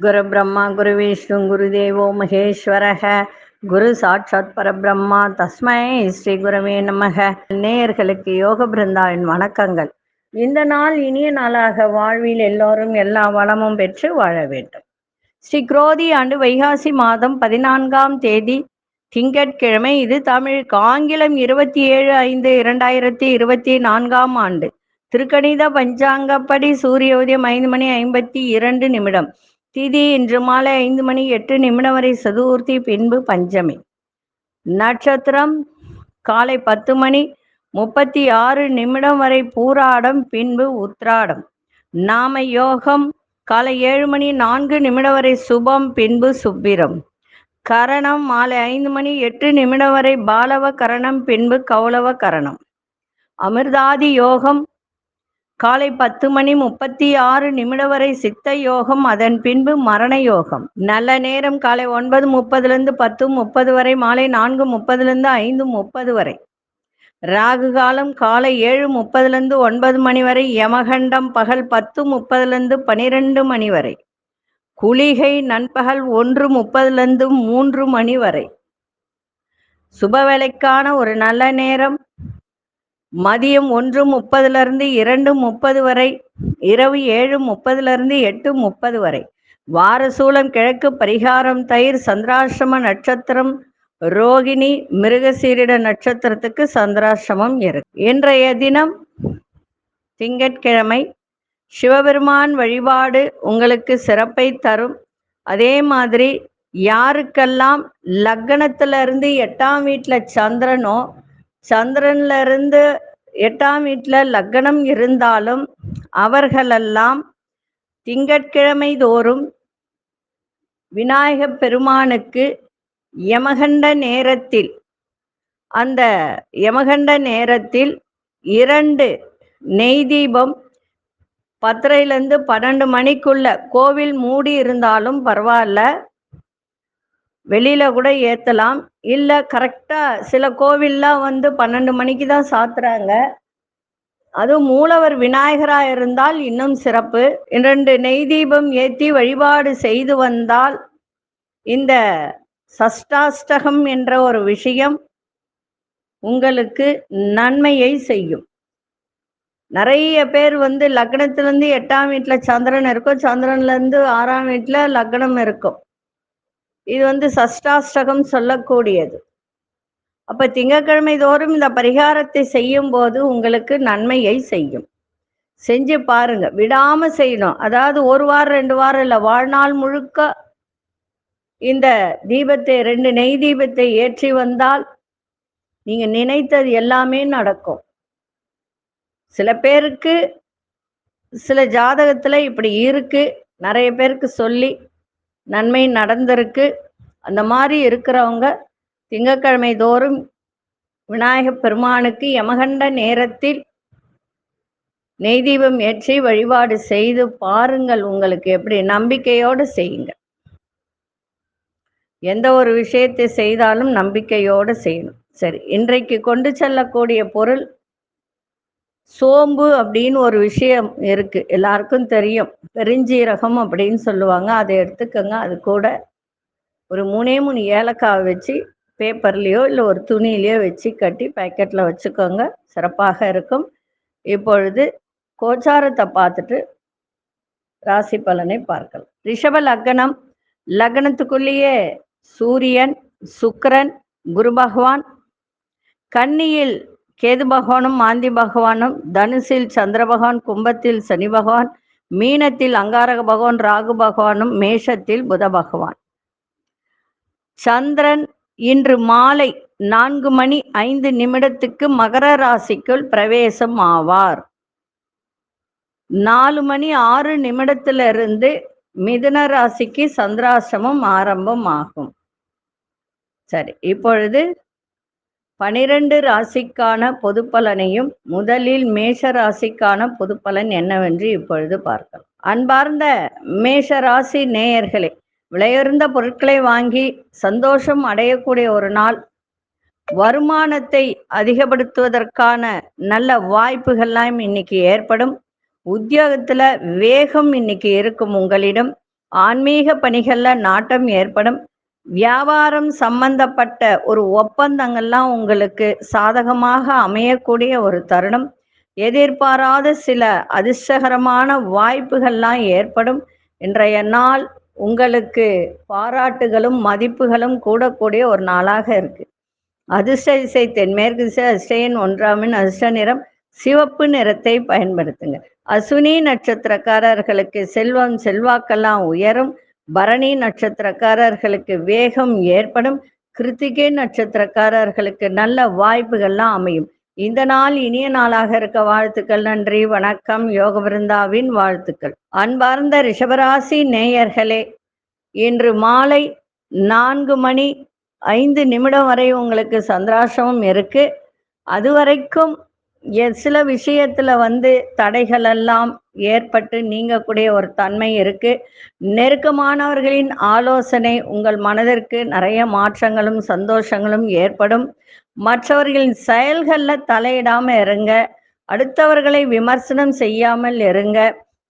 குரு பிரம்மா குரு விஷ்ணு குரு தேவோ மகேஸ்வரக. குரு சாட்சாத் பரபிரம்மா. தஸ்மை ஸ்ரீ குருவே நமக. நேயர்களுக்கு யோக பிருந்தாவின் வணக்கங்கள். இந்த நாள் இனிய நாளாக வாழ்வில் எல்லோரும் எல்லா வளமும் பெற்று வாழ வேண்டும். ஸ்ரீ குரோதி ஆண்டு வைகாசி மாதம் பதினான்காம் தேதி திங்கட்கிழமை இது தமிழுக்கு. ஆங்கிலம் இருபத்தி ஏழு ஐந்து இரண்டாயிரத்தி இருபத்தி நான்காம் ஆண்டு. திருக்கணித பஞ்சாங்கப்படி சூரிய உதயம் ஐந்து மணி ஐம்பத்தி இரண்டு நிமிடம். திதி இன்று மாலை ஐந்து மணி எட்டு நிமிடம் வரை சதுர்த்தி பின்பு பஞ்சமி. நட்சத்திரம் காலை பத்து மணி முப்பத்தி ஆறு நிமிடம் வரை பூராடம் பின்பு உத்ராடம். நாம யோகம் காலை ஏழு மணி நான்கு நிமிடம் வரை சுபம் பின்பு சுப்பிரம். கரணம் மாலை ஐந்து மணி எட்டு நிமிடம் வரை பாலவ கரணம் பின்பு கௌலவ கரணம். அமிர்தாதி யோகம் காலை பத்து மணி முப்பத்தி ஆறு நிமிடம் வரை சித்த யோகம் அதன் பின்பு மரண யோகம். நல்ல நேரம் காலை ஒன்பது முப்பதுலேருந்து பத்து முப்பது வரை மாலை நான்கு முப்பதுலேருந்து ஐந்து முப்பது வரை. ராகு காலம் காலை ஏழு முப்பதுலேருந்து ஒன்பது மணி வரை யமகண்டம் பகல் பத்து முப்பதுலேருந்து பனிரெண்டு மணி வரை. குளிகை நண்பகல் ஒன்று முப்பதுலேருந்து மூன்று மணி வரை. சுப வேலைக்கான ஒரு நல்ல நேரம். மதியம் ஒன்று முப்பதுலேருந்து இரண்டு முப்பது வரை இரவு ஏழு முப்பதுலேருந்து எட்டு முப்பது வரை. வாரசூலம் கிழக்கு பரிகாரம் தயிர் சந்திராசிரம நட்சத்திரம் ரோகிணி மிருகசீரிட நட்சத்திரத்துக்கு சந்திராசிரமம் இருக்கு. இன்றைய தினம் திங்கட்கிழமை சிவபெருமான் வழிபாடு உங்களுக்கு சிறப்பை தரும். அதே மாதிரி யாருக்கெல்லாம் லக்னத்துல இருந்து எட்டாம் வீட்டுல சந்திரனோ சந்திரன்ல இருந்து எட்டாம் வீட்டுல லக்னம் இருந்தாலும் அவர்களெல்லாம் திங்கட்கிழமை தோறும் விநாயகப் பெருமானுக்கு யமகண்ட நேரத்தில் அந்த யமகண்ட நேரத்தில் இரண்டு நெய் தீபம் பத்தரையிலேருந்து பன்னெண்டு மணிக்குள்ள கோவில் மூடி இருந்தாலும் பரவாயில்ல. வெளியில கூட ஏற்றலாம் இல்லை கரெக்டாக சில கோவில்லாம் வந்து பன்னெண்டு மணிக்கு தான் சாத்துறாங்க. அதுவும் மூலவர் விநாயகராக இருந்தால் இன்னும் சிறப்பு. இரண்டு நெய் தீபம் ஏற்றி வழிபாடு செய்து வந்தால் இந்த சஷ்டாஷ்டகம் என்ற ஒரு விஷயம் உங்களுக்கு நன்மையை செய்யும். நிறைய பேர் வந்து லக்னத்திலேருந்து எட்டாம் வீட்டில் சந்திரன் இருக்கும். சந்திரன்லேருந்து ஆறாம் வீட்டில் லக்னம் இருக்கும். இது வந்து சஷ்டாஷ்டகம் சொல்லக்கூடியது. அப்ப திங்கட்கிழமை தோறும் இந்த பரிகாரத்தை செய்யும் போது உங்களுக்கு நன்மையை செய்யும். செஞ்சு பாருங்க. விடாம செய்யணும். அதாவது ஒரு வாரம் ரெண்டு வாரம் இல்லை வாழ்நாள் முழுக்க இந்த தீபத்தை ரெண்டு நெய் தீபத்தை ஏற்றி வந்தால் நீங்க நினைத்தது எல்லாமே நடக்கும். சில பேருக்கு சில ஜாதகத்தில் இப்படி இருக்கு. நிறைய பேருக்கு சொல்லி நன்மை நடந்திருக்கு. அந்த மாதிரி இருக்கிறவங்க திங்கக்கிழமை தோறும் விநாயகப் பெருமானுக்கு யமகண்ட நேரத்தில் நெய் தீபம் ஏற்றி வழிபாடு செய்து பாருங்கள். உங்களுக்கு எப்படி? நம்பிக்கையோடு செய்யுங்க எந்த ஒரு விஷயத்தை செய்தாலும் நம்பிக்கையோடு செய்யணும். சரி இன்றைக்கு கொண்டு செல்லக்கூடிய பொருள் சோம்பு அப்படின்னு ஒரு விஷயம் இருக்கு. எல்லாருக்கும் தெரியும். பெருஞ்சீரகம் அப்படின்னு சொல்லுவாங்க. அதை எடுத்துக்கோங்க. அது கூட ஒரு மூணே மூணு ஏலக்காவை வச்சு பேப்பர்லேயோ இல்லை ஒரு துணியிலையோ வச்சு கட்டி பேக்கெட்டில் வச்சுக்கோங்க. சிறப்பாக இருக்கும். இப்பொழுது கோச்சாரத்தை பார்த்துட்டு ராசி பலனை பார்க்கலாம். ரிஷப லக்னம். லக்னத்துக்குள்ளேயே சூரியன் சுக்கரன் குரு பகவான். கன்னியில் கேது பகவானும் மாந்தி பகவானும் தனுசில் சந்திர பகவான் கும்பத்தில் சனி பகவான் மீனத்தில் அங்காரக பகவான் ராகு பகவானும் மேஷத்தில் புத பகவான். சந்திரன் இன்று மாலை நான்கு மணி ஐந்து நிமிடத்துக்கு மகர ராசிக்குள் பிரவேசம் ஆவார். நாலு மணி ஆறு நிமிடத்திலிருந்து மிதுன ராசிக்கு சந்திராசிரமம் ஆரம்பம் ஆகும். சரி இப்பொழுது பனிரெண்டு ராசிக்கான பொது பலனையும் முதலில் மேஷ ராசிக்கான பொது பலன் என்னவென்று இப்பொழுது பார்க்கலாம். அன்பார்ந்த மேஷ ராசி நேயர்களே விலையுறந்த பொருட்களை வாங்கி சந்தோஷம் அடையக்கூடிய ஒரு நாள். வருமானத்தை அதிகப்படுத்துவதற்கான நல்ல வாய்ப்புகள்லாம் இன்னைக்கு ஏற்படும். உத்தியோகத்துல வேகம் இன்னைக்கு இருக்கும் உங்களிடம். ஆன்மீக பணிகள்ல நாட்டம் ஏற்படும். வியாபாரம் சம்பந்தப்பட்ட ஒரு ஒப்பந்தங்கள்லாம் உங்களுக்கு சாதகமாக அமையக்கூடிய ஒரு தருணம். எதிர்பாராத சில அதிர்ஷ்டகரமான வாய்ப்புகள்லாம் ஏற்படும். இன்றைய நாள் உங்களுக்கு பாராட்டுகளும் மதிப்புகளும் கூடக்கூடிய ஒரு நாளாக இருக்கு. அதிர்ஷ்ட இசை தென்மேற்கு திசை அதிர்ஷ்டன் ஒன்றாமின் அதிர்ஷ்ட நிறம் சிவப்பு நிறத்தை பயன்படுத்துங்க. அஸ்வினி நட்சத்திரக்காரர்களுக்கு செல்வம் செல்வாக்கெல்லாம் உயரும். பரணி நட்சத்திரக்காரர்களுக்கு வேகம் ஏற்படும் கிருத்திகை நட்சத்திரக்காரர்களுக்கு நல்ல வாய்ப்புகள்லாம் அமையும். இந்த நாள் இனிய நாளாக இருக்க வாழ்த்துக்கள் நன்றி. வணக்கம். யோக விருந்தாவின் வாழ்த்துக்கள். அன்பார்ந்த ரிஷபராசி நேயர்களே இன்று மாலை நான்கு மணி ஐந்து நிமிடம் வரை உங்களுக்கு சந்திராசிரமம் இருக்கு. அது வரைக்கும் சில விஷயத்துல வந்து தடைகள் எல்லாம் ஏற்பட்டு நீங்கக்கூடிய ஒரு தன்மை இருக்கு. நெருக்கமானவர்களின் ஆலோசனை உங்கள் மனதிற்கு நிறைய மாற்றங்களும் சந்தோஷங்களும் ஏற்படும். மற்றவர்களின் செயல்களில் தலையிடாம இருங்க. அடுத்தவர்களை விமர்சனம் செய்யாமல் இருங்க.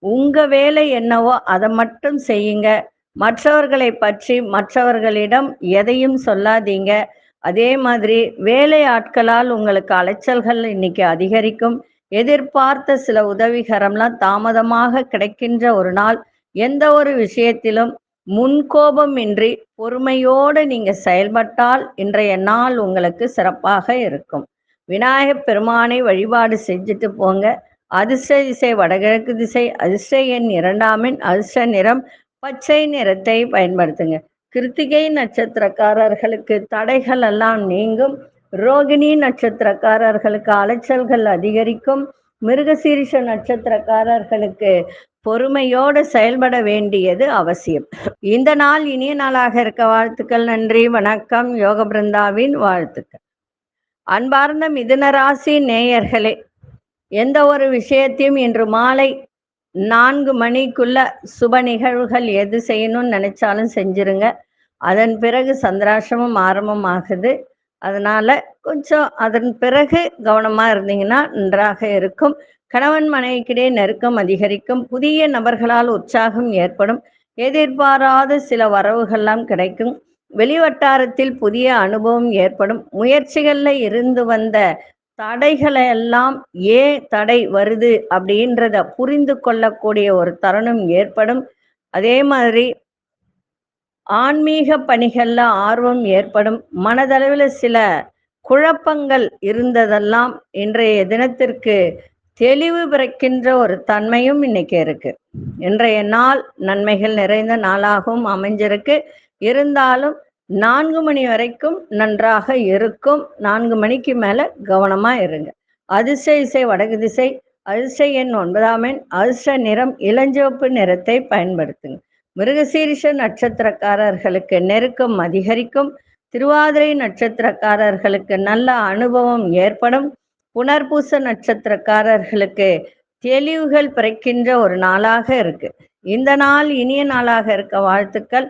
உங்க வேலை என்னவோ அதை மட்டும் செய்யுங்க. மற்றவர்களை பற்றி மற்றவர்களிடம் எதையும் சொல்லாதீங்க. அதே மாதிரி வேலை ஆட்களால் உங்களுக்கு அலைச்சல்கள் இன்னைக்கு அதிகரிக்கும். எதிர்பார்த்த சில உதவிகரம்லாம் தாமதமாக கிடைக்கின்ற ஒரு நாள். எந்த ஒரு விஷயத்திலும் முன்கோபம் இன்றி பொறுமையோடு நீங்க செயல்பட்டால் இன்றைய நாள் உங்களுக்கு சிறப்பாக இருக்கும். விநாயகப் பெருமானை வழிபாடு செஞ்சுட்டு போங்க. அதிர்ஷ்ட திசை வடகிழக்கு திசை அதிர்ஷ்ட எண் இரண்டாமின் அதிர்ஷ்ட நிறம் பச்சை நிறத்தை பயன்படுத்துங்க. கிருத்திகை நட்சத்திரக்காரர்களுக்கு தடைகள் எல்லாம் நீங்கும். ரோகிணி நட்சத்திரக்காரர்களுக்கு அலைச்சல்கள் அதிகரிக்கும். மிருகசீரிஷ நட்சத்திரக்காரர்களுக்கு பொறுமையோடு செயல்பட வேண்டியது அவசியம். இந்த நாள் இனிய நாளாக இருக்க வாழ்த்துக்கள் நன்றி வணக்கம். யோக பிருந்தாவின் வாழ்த்துக்கள். அன்பார்ந்த மிதுன ராசி நேயர்களே எந்த ஒரு விஷயத்தையும் இன்று மாலை நான்கு மணிக்குள்ள சுப நிகழ்வுகள் எது செய்யணும்னு நினைச்சாலும் செஞ்சிருங்க. அதன் பிறகு சந்திராசிரமம் ஆரம்பம் ஆகுது அதனால கொஞ்சம் அதன் பிறகு கவனமா இருந்தீங்கன்னா நன்றாக இருக்கும். கணவன் மனைவிக்கிடையே நெருக்கம் அதிகரிக்கும். புதிய நபர்களால் உற்சாகம் ஏற்படும். எதிர்பாராத சில வரவுகள்லாம் கிடைக்கும். வெளிவட்டாரத்தில் புதிய அனுபவம் ஏற்படும். முயற்சிகளில் இருந்து வந்த தடைகளை எல்லாம் ஏன் தடை வருது அப்படின்றத புரிந்து கொள்ளக்கூடிய ஒரு தருணம் ஏற்படும். அதே மாதிரி ஆன்மீக பணிகள்ல ஆர்வம் ஏற்படும். மனதளவில் சில குழப்பங்கள் இருந்ததெல்லாம் இன்றைய தினத்திற்கு தெளிவு பிறக்கின்ற ஒரு தன்மையும் இன்னைக்கு இருக்கு. இன்றைய நாள் நன்மைகள் நிறைந்த நாளாகவும் அமைஞ்சிருக்கு. இருந்தாலும் நான்கு மணி வரைக்கும் நன்றாக இருக்கும். நான்கு மணிக்கு மேலே கவனமாக இருங்க. அதிர்ஷ்ட இசை வடக்கு திசை அதிர்ஷ்ட எண் ஒன்பதாம் எண் அதிர்ஷ்ட நிறம் இளஞ்சிவப்பு நிறத்தை பயன்படுத்துங்க. மிருகசீரிஷ நட்சத்திரக்காரர்களுக்கு நெருக்கம் அதிகரிக்கும். திருவாதிரை நட்சத்திரக்காரர்களுக்கு நல்ல அனுபவம் ஏற்படும். புனர்பூச நட்சத்திரக்காரர்களுக்கு தெளிவுகள் பிறக்கின்ற ஒரு நாளாக இருக்கு. இந்த நாள் இனிய நாளாக இருக்க வாழ்த்துக்கள்.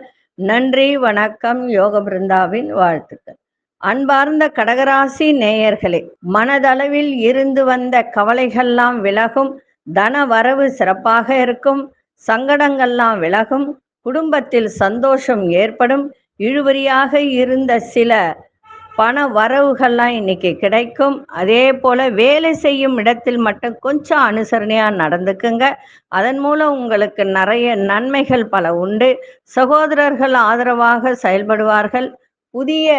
நன்றி வணக்கம் யோக பிருந்தாவின் வாழ்த்துக்கள். அன்பார்ந்த கடகராசி நேயர்களே மனதளவில் இருந்து வந்த கவலைகள்லாம் விலகும் தன வரவு சிறப்பாக இருக்கும் சங்கடங்கள்லாம் விலகும் குடும்பத்தில் சந்தோஷம் ஏற்படும் இழுவரியாக இருந்த சில பண வரவுகள்லாம் இன்னைக்கு கிடைக்கும். அதே போல வேலை செய்யும் இடத்தில் மட்டும் கொஞ்சம் அனுசரணையா நடந்துக்குங்க. அதன் மூலம் உங்களுக்கு நிறைய நன்மைகள் பல உண்டு. சகோதரர்கள் ஆதரவாக செயல்படுவார்கள். புதிய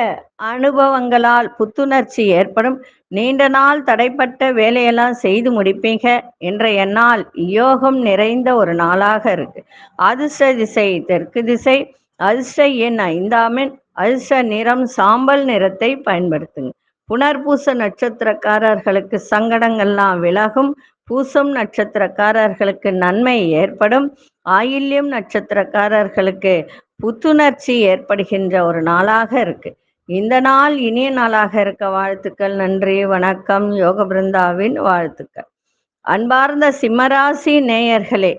அனுபவங்களால் புத்துணர்ச்சி ஏற்படும். நீண்ட நாள் தடைப்பட்ட வேலையெல்லாம் செய்து முடிப்பீங்க. இன்றைய நாள் யோகம் நிறைந்த ஒரு நாளாக இருக்கு. அதிர்ஷ்ட திசை தெற்கு திசை அதிர்ஷ்ட எண் ஐந்தாமின் அல்ச நிறம் சாம்பல் நிறத்தை பயன்படுத்துங்க. புனர்பூச நட்சத்திரக்காரர்களுக்கு சங்கடங்கள்லாம் விலகும். பூசம் நட்சத்திரக்காரர்களுக்கு நன்மை ஏற்படும். ஆயில்யம் நட்சத்திரக்காரர்களுக்கு புத்துணர்ச்சி ஏற்படுகின்ற ஒரு நாளாக இருக்கு. இந்த நாள் இனிய நாளாக இருக்க வாழ்த்துக்கள் நன்றி வணக்கம் யோக பிருந்தாவின் வாழ்த்துக்கள். அன்பார்ந்த சிம்மராசி நேயர்களே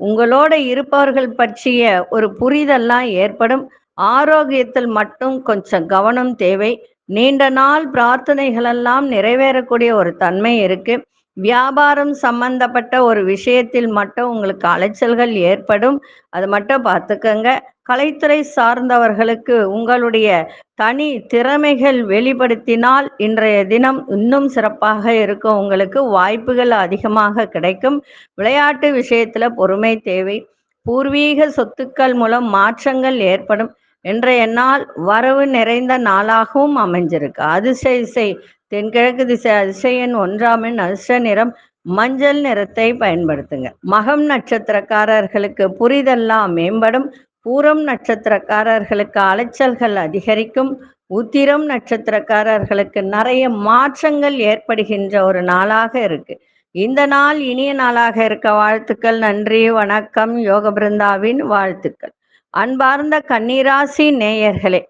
உங்களோட இருப்பவர்கள் பற்றிய ஒரு புரிதல்லாம் ஏற்படும். ஆரோக்கியத்தில் மட்டும் கொஞ்சம் கவனம் தேவை. நீண்ட நாள் பிரார்த்தனைகளெல்லாம் நிறைவேறக்கூடிய ஒரு தன்மை இருக்கு. வியாபாரம் சம்பந்தப்பட்ட ஒரு விஷயத்தில் மட்டும் உங்களுக்கு அலைச்சல்கள் ஏற்படும். அது மட்டும் பார்த்துக்கங்க. கலைத்துறை சார்ந்தவர்களுக்கு உங்களுடைய தனி திறமைகள் வெளிப்படுத்தினால் இன்றைய தினம் இன்னும் சிறப்பாக இருக்கும். உங்களுக்கு வாய்ப்புகள் அதிகமாக கிடைக்கும். விளையாட்டு விஷயத்துல பொறுமை தேவை. பூர்வீக சொத்துக்கள் மூலம் மாற்றங்கள் ஏற்படும். இன்றைய நாள் வரவு நிறைந்த நாளாகவும் அமைஞ்சிருக்கு. அதிசய இசை தென்கிழக்கு திசை அதிசயன் ஒன்றாமின் அதிர்ஷ்ட நிறம் மஞ்சள் நிறத்தை பயன்படுத்துங்க. மகம் நட்சத்திரக்காரர்களுக்கு புரிதெல்லாம் மேம்படும். பூரம் நட்சத்திரக்காரர்களுக்கு அலைச்சல்கள் அதிகரிக்கும். உத்திரம் நட்சத்திரக்காரர்களுக்கு நிறைய மாற்றங்கள் ஏற்படுகின்ற ஒரு நாளாக இருக்கு. இந்த நாள் இனிய நாளாக இருக்க வாழ்த்துக்கள். நன்றி வணக்கம். யோக பிருந்தாவின் வாழ்த்துக்கள். அன்பார்ந்த கண்ணீராசி நேயர்களே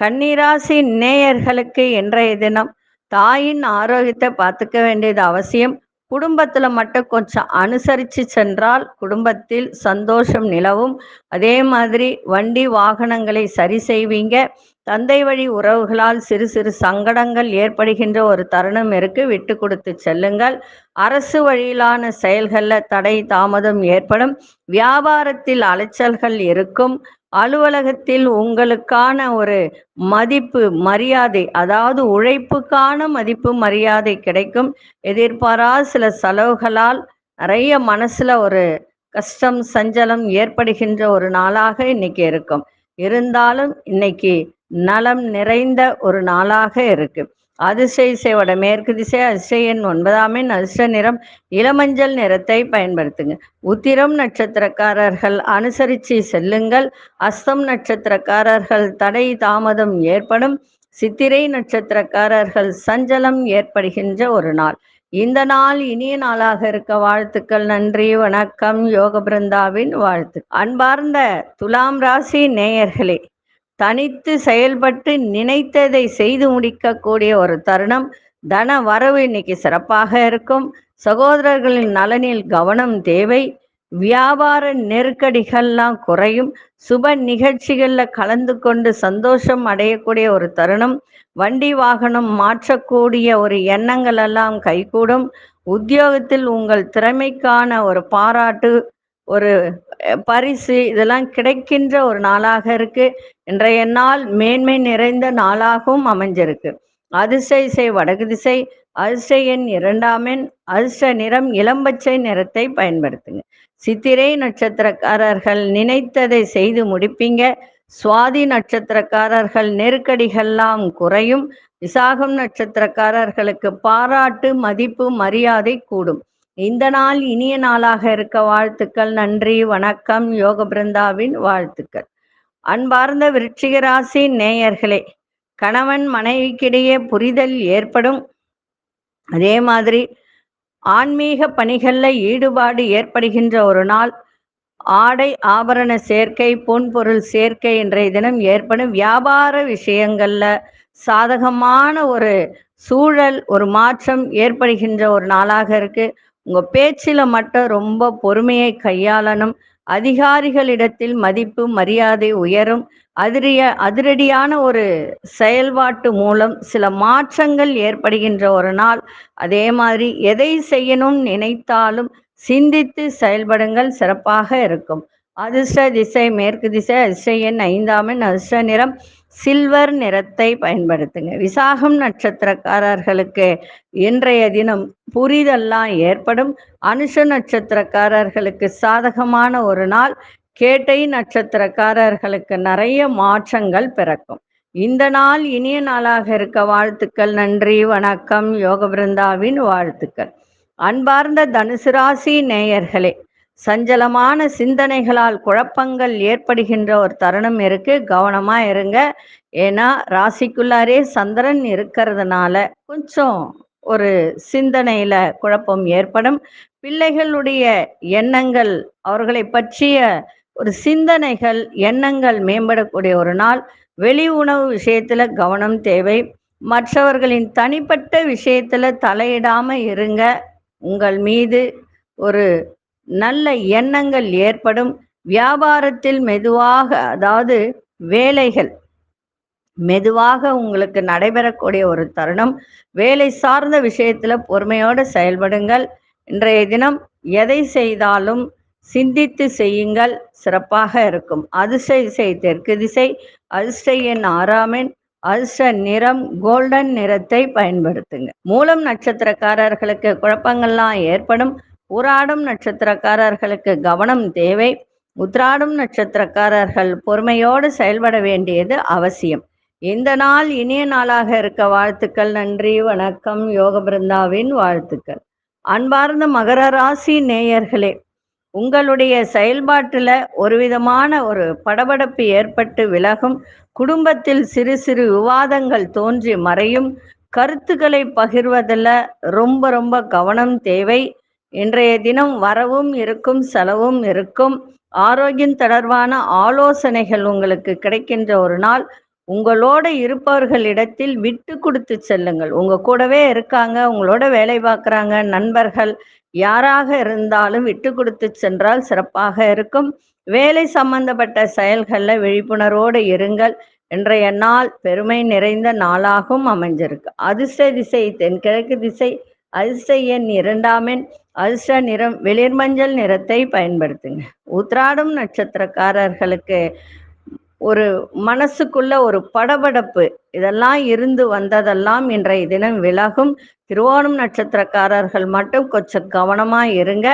கன்னிராசி நேயர்களுக்கு இன்றைய தினம் தாயின் ஆரோக்கியத்தை பார்த்துக்க வேண்டியது அவசியம். குடும்பத்துல மட்டும் கொஞ்சம் அனுசரித்து சென்றால் குடும்பத்தில் சந்தோஷம் நிலவும். அதே மாதிரி வண்டி வாகனங்களை சரி செய்வீங்க. தந்தை வழி உறவுகளால் சிறு சிறு சங்கடங்கள் ஏற்படுகின்ற ஒரு தருணம் இருக்கு. விட்டு கொடுத்து செல்லுங்கள். அரசு வழியிலான செயல்களில் தடை தாமதம் ஏற்படும். வியாபாரத்தில் அலைச்சல்கள் இருக்கும். அலுவலகத்தில் உங்களுக்கான ஒரு மதிப்பு மரியாதை அதாவது உழைப்புக்கான மதிப்பு மரியாதை கிடைக்கும். எதிர்பாராத சில செலவுகளால் நிறைய மனசுல ஒரு கஷ்டம் சஞ்சலம் ஏற்படுகின்ற ஒரு நாளாக இன்னைக்கு இருக்கும். இருந்தாலும் இன்னைக்கு நலம் நிறைந்த ஒரு நாளாக இருக்கு. அதிசய இசையோட மேற்கு திசை அதிசயன் ஒன்பதாம் எண் அதிர்ஷ்ட நிறம் இளமஞ்சள் நிறத்தை பயன்படுத்துங்க. உத்திரம் நட்சத்திரக்காரர்கள் அனுசரித்து செல்லுங்கள். அஸ்தம் நட்சத்திரக்காரர்கள் தடை தாமதம் ஏற்படும். சித்திரை நட்சத்திரக்காரர்கள் சஞ்சலம் ஏற்படுகின்ற ஒரு நாள். இந்த நாள் இனிய நாளாக இருக்க வாழ்த்துக்கள் நன்றி வணக்கம். யோக பிருந்தாவின் வாழ்த்து. அன்பார்ந்த துலாம் ராசி நேயர்களே தனித்து செயல்பட்டு நினைத்ததை செய்து முடிக்கக்கூடிய ஒரு தருணம் தன வரவு இன்னைக்கு சிறப்பாக இருக்கும். சகோதரர்களின் நலனில் கவனம் தேவை. வியாபார நெருக்கடிகள்லாம் குறையும். சுப நிகழ்ச்சிகளில் கலந்து கொண்டு சந்தோஷம் அடையக்கூடிய ஒரு தருணம். வண்டி வாகனம் மாற்றக்கூடிய ஒரு எண்ணங்கள் எல்லாம் கைகூடும். உத்தியோகத்தில் உங்கள் திறமைக்கான ஒரு பாராட்டு ஒரு பரிசு இதெல்லாம் கிடைக்கின்ற ஒரு நாளாக இருக்கு. இன்றைய நாள் மேன்மை நிறைந்த நாளாகவும் அமைஞ்சிருக்கு. அதிசய இசை வடக்கு திசை அதிர்ஷ்ட எண் அதிர்ஷ்ட நிறம் இளம்பச்சை நிறத்தை பயன்படுத்துங்க. சித்திரை நட்சத்திரக்காரர்கள் நினைத்ததை செய்து முடிப்பீங்க. சுவாதி நட்சத்திரக்காரர்கள் நெருக்கடிகள்லாம் குறையும். விசாகம் நட்சத்திரக்காரர்களுக்கு பாராட்டு மதிப்பு மரியாதை கூடும். இந்த நாள் இனிய நாளாக இருக்க வாழ்த்துக்கள் நன்றி வணக்கம் யோக பிருந்தாவின் வாழ்த்துக்கள். அன்பார்ந்த விருச்சிகராசி நேயர்களே கணவன் மனைவிக்கிடையே புரிதல் ஏற்படும். அதே மாதிரி ஆன்மீக பணிகளில் ஈடுபாடு ஏற்படுகின்ற ஒரு நாள். ஆடை ஆபரண சேர்க்கை பொன்பொருள் சேர்க்கை இன்றைய தினம் ஏற்படும். வியாபார விஷயங்கள்ல சாதகமான ஒரு சூழல் ஒரு மாற்றம் ஏற்படுகின்ற ஒரு நாளாக இருக்கு. உங்க பேச்சில மட்டும் ரொம்ப பொறுமையை கையாளணும். அதிகாரிகளிடத்தில் மதிப்பு மரியாதை உயரும். அதிரிய அதிரடியான ஒரு செயல்பாட்டு மூலம் சில மாற்றங்கள் ஏற்படுகின்ற ஒரு நாள். அதே மாதிரி எதை செய்யணும் நினைத்தாலும் சிந்தித்து செயல்படுங்கள். சிறப்பாக இருக்கும். அதிர்ஷ்ட திசை மேற்கு திசை அதிர்ஷ்ட எண் ஐந்தாம் எண் அதிர்ஷ்ட நிறம். சில்வர் நிறத்தை பயன்படுத்துங்க. விசாகம் நட்சத்திரக்காரர்களுக்கு இன்றைய தினம் புரிதெல்லாம் ஏற்படும். அனுஷ நட்சத்திரக்காரர்களுக்கு சாதகமான ஒரு நாள். கேட்டை நட்சத்திரக்காரர்களுக்கு நிறைய மாற்றங்கள் பிறக்கும். இந்த நாள் இனிய நாளாக இருக்க வாழ்த்துக்கள். நன்றி வணக்கம். யோக பிருந்தாவின் வாழ்த்துக்கள். அன்பார்ந்த தனுசு ராசி நேயர்களே சஞ்சலமான சிந்தனைகளால் குழப்பங்கள் ஏற்படுகின்ற ஒரு தருணம் இருக்கு. கவனமா இருங்க. ஏன்னா ராசிக்குள்ளாரே சந்திரன் இருக்கிறதுனால கொஞ்சம் ஒரு சிந்தனையில குழப்பம் ஏற்படும். பிள்ளைகளுடைய எண்ணங்கள் அவர்களை பற்றிய ஒரு சிந்தனைகள் எண்ணங்கள் மேம்படக்கூடிய ஒரு நாள். வெளி உணவு விஷயத்துல கவனம் தேவை. மற்றவர்களின் தனிப்பட்ட விஷயத்துல தலையிடாம இருங்க. உங்கள் மீது ஒரு நல்ல எண்ணங்கள் ஏற்படும். வியாபாரத்தில் மெதுவாக அதாவது வேலைகள் மெதுவாக உங்களுக்கு நடைபெறக்கூடிய ஒரு தருணம். வேலை சார்ந்த விஷயத்துல பொறுமையோடு செயல்படுங்கள். இன்றைய தினம் எதை செய்தாலும் சிந்தித்து செய்யுங்கள். சிறப்பாக இருக்கும். அதிர்ஷ்ட திசை தெற்கு திசை அதிர்ஷ்ட எண் ஆறாமின் அதிர்ஷ்ட நிறம் கோல்டன் நிறத்தை பயன்படுத்துங்க. மூலம் நட்சத்திரக்காரர்களுக்கு குழப்பங்கள்லாம் ஏற்படும். ஊராடும் நட்சத்திரக்காரர்களுக்கு கவனம் தேவை. உத்ராடும் நட்சத்திரக்காரர்கள் பொறுமையோடு செயல்பட வேண்டியது அவசியம். இந்த நாள் இனிய நாளாக இருக்க வாழ்த்துக்கள் நன்றி வணக்கம் யோக பிருந்தாவின் வாழ்த்துக்கள். அன்பார்ந்த மகர ராசி நேயர்களே உங்களுடைய செயல்பாட்டில் ஒரு விதமான ஒரு படபடப்பு ஏற்பட்டு விலகும். குடும்பத்தில் சிறு சிறு விவாதங்கள் தோன்றி மறையும். கருத்துக்களை பகிர்வதில் ரொம்ப ரொம்ப கவனம் தேவை. இன்றைய தினம் வரவும் இருக்கும் செலவும் இருக்கும். ஆரோக்கியம் தொடர்பான ஆலோசனைகள் உங்களுக்கு கிடைக்கின்ற ஒரு நாள். உங்களோட இருப்பவர்களிடத்தில் விட்டு கொடுத்து செல்லுங்கள். உங்க கூடவே இருக்காங்க உங்களோட வேலை பார்க்குறாங்க நண்பர்கள் யாராக இருந்தாலும் விட்டு கொடுத்து சென்றால் சிறப்பாக இருக்கும். வேலை சம்பந்தப்பட்ட செயல்களில் விழிப்புணர்வோடு இருங்கள். இன்றைய நாள் பெருமை நிறைந்த நாளாகவும் அமைஞ்சிருக்கு. அதிர்ஷ்ட திசை தென்கிழக்கு திசை அதிர்ஷ்ட எண் இரண்டாம் எண். அதிர்ஷ்ட நிறம் வெளிர் மஞ்சள் நிறத்தை பயன்படுத்துங்க. உத்ராடும் நட்சத்திரக்காரர்களுக்கு ஒரு மனசுக்குள்ள ஒரு படபடப்பு இதெல்லாம் இருந்து வந்ததெல்லாம் இன்றைய தினம் விலகும். திருவோணம் நட்சத்திரக்காரர்கள் மட்டும் கொஞ்சம் கவனமா இருங்க.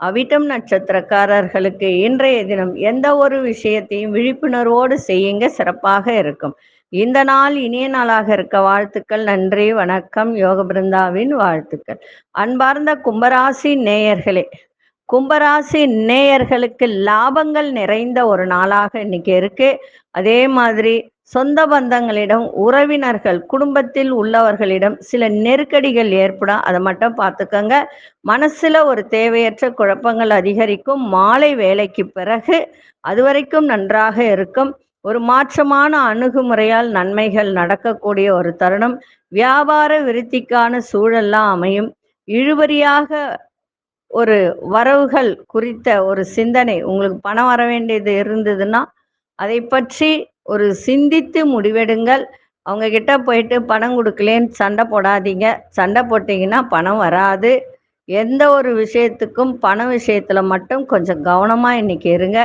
அவிட்டம் நட்சத்திரக்காரர்களுக்கு இன்றைய தினம் எந்த ஒரு விஷயத்தையும் விழிப்புணர்வோடு செய்யுங்க. சிறப்பாக இருக்கும். இந்த நாள் இனிய நாளாக இருக்க வாழ்த்துக்கள் நன்றி வணக்கம் யோக பிருந்தாவின் வாழ்த்துக்கள். அன்பார்ந்த கும்பராசி நேயர்களே கும்பராசி நேயர்களுக்கு லாபங்கள் நிறைந்த ஒரு நாளாக இன்னைக்கு இருக்கு. அதே மாதிரி சொந்த பந்தங்களிடம் உறவினர்கள் குடும்பத்தில் உள்ளவர்களிடம் சில நெருக்கடிகள் ஏற்படும். அதை மட்டும் பார்த்துக்கோங்க. மனசுல ஒரு தேவையற்ற குழப்பங்கள் அதிகரிக்கும். மாலை வேலைக்கு பிறகு அது வரைக்கும் நன்றாக இருக்கும். ஒரு மாற்றமான அணுகுமுறையால் நன்மைகள் நடக்கக்கூடிய ஒரு தருணம். வியாபார விருத்திக்கான சூழல்லாம் அமையும். இழுபறியாக ஒரு வரவுகள் குறித்த ஒரு சிந்தனை உங்களுக்கு பணம் வர வேண்டியது இருந்ததுன்னா அதை பற்றி ஒரு சிந்தித்து முடிவெடுங்கள். அவங்க கிட்ட போயிட்டு பணம் கொடுக்கலேன்னு சண்டை போடாதீங்க. சண்டை போட்டீங்கன்னா பணம் வராது. எந்த ஒரு விஷயத்துக்கும் பண விஷயத்துல மட்டும் கொஞ்சம் கவனமா இன்னைக்கு இருங்க.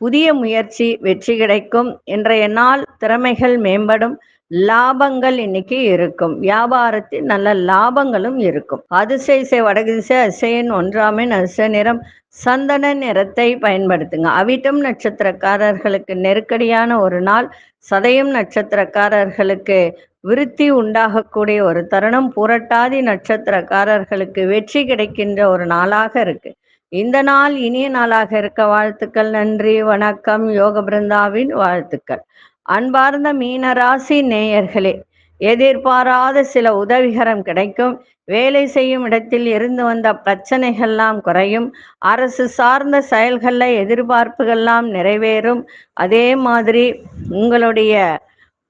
புதிய முயற்சி வெற்றி கிடைக்கும். இன்றைய நாள் திறமைகள் மேம்படும். லாபங்கள் இன்னைக்கு இருக்கும். வியாபாரத்தில் நல்ல லாபங்களும் இருக்கும். அதிசை இசை வடகிசை அசையன் ஒன்றாமின் அச நிறம் சந்தன நிறத்தை பயன்படுத்துங்க. அவிட்டம் நட்சத்திரக்காரர்களுக்கு நெருக்கடியான ஒரு நாள். சதயம் நட்சத்திரக்காரர்களுக்கு விருத்தி உண்டாகக்கூடிய ஒரு தருணம். புரட்டாதி நட்சத்திரக்காரர்களுக்கு வெற்றி கிடைக்கின்ற ஒரு நாளாக இருக்கு. இந்த நாள் இனிய நாளாக இருக்க வாழ்த்துக்கள் நன்றி வணக்கம் யோக பிருந்தாவின் வாழ்த்துக்கள். அன்பார்ந்த மீனராசி நேயர்களே எதிர்பாராத சில உதவிகரம் கிடைக்கும். வேலை செய்யும் இடத்தில் இருந்து வந்த பிரச்சனைகள்லாம் குறையும். அரசு சார்ந்த செயல்களில் எதிர்பார்ப்புகள்லாம் நிறைவேறும். அதே மாதிரி உங்களுடைய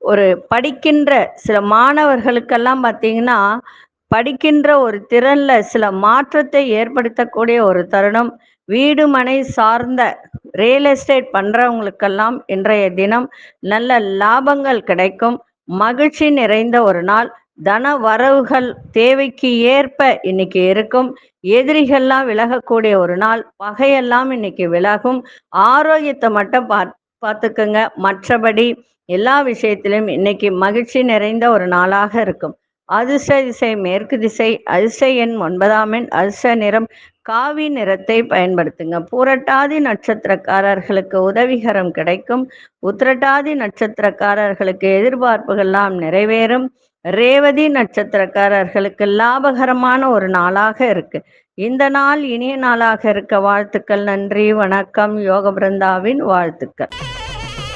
ஒரு படிக்கின்ற சில மாணவர்களுக்கெல்லாம் பார்த்தீங்கன்னா படிக்கின்ற ஒரு திறன்ல சில மாற்றத்தை ஏற்படுத்தக்கூடிய ஒரு தருணம். வீடு மனை சார்ந்த ரியல் எஸ்டேட் பண்றவங்களுக்கெல்லாம் இன்றைய தினம் நல்ல லாபங்கள் கிடைக்கும். மகிழ்ச்சி நிறைந்த ஒரு நாள். தன வரவுகள் தேவைக்கு ஏற்ப இன்னைக்கு இருக்கும். எதிரிகள்லாம் விலகக்கூடிய ஒரு நாள். பகையெல்லாம் இன்னைக்கு விலகும். ஆரோக்கியத்தை மட்டும் பா பார்த்துக்குங்க. மற்றபடி எல்லா விஷயத்திலும் இன்னைக்கு மகிழ்ச்சி நிறைந்த ஒரு நாளாக இருக்கும். அதிர்ஷ்ட திசை மேற்கு திசை அதிர்ஷ்ட எண் ஒன்பதாம் எண் அதிர்ஷ்ட நிறம் காவி நிறத்தை பயன்படுத்துங்க. பூரட்டாதி நட்சத்திரக்காரர்களுக்கு உதவிகரம் கிடைக்கும். உத்திரட்டாதி நட்சத்திரக்காரர்களுக்கு எதிர்பார்ப்புகள்லாம் நிறைவேறும். ரேவதி நட்சத்திரக்காரர்களுக்கு லாபகரமான ஒரு நாளாக இருக்கு. இந்த நாள் இனிய நாளாக இருக்க வாழ்த்துக்கள். நன்றி வணக்கம். யோக பிருந்தாவின் வாழ்த்துக்கள்.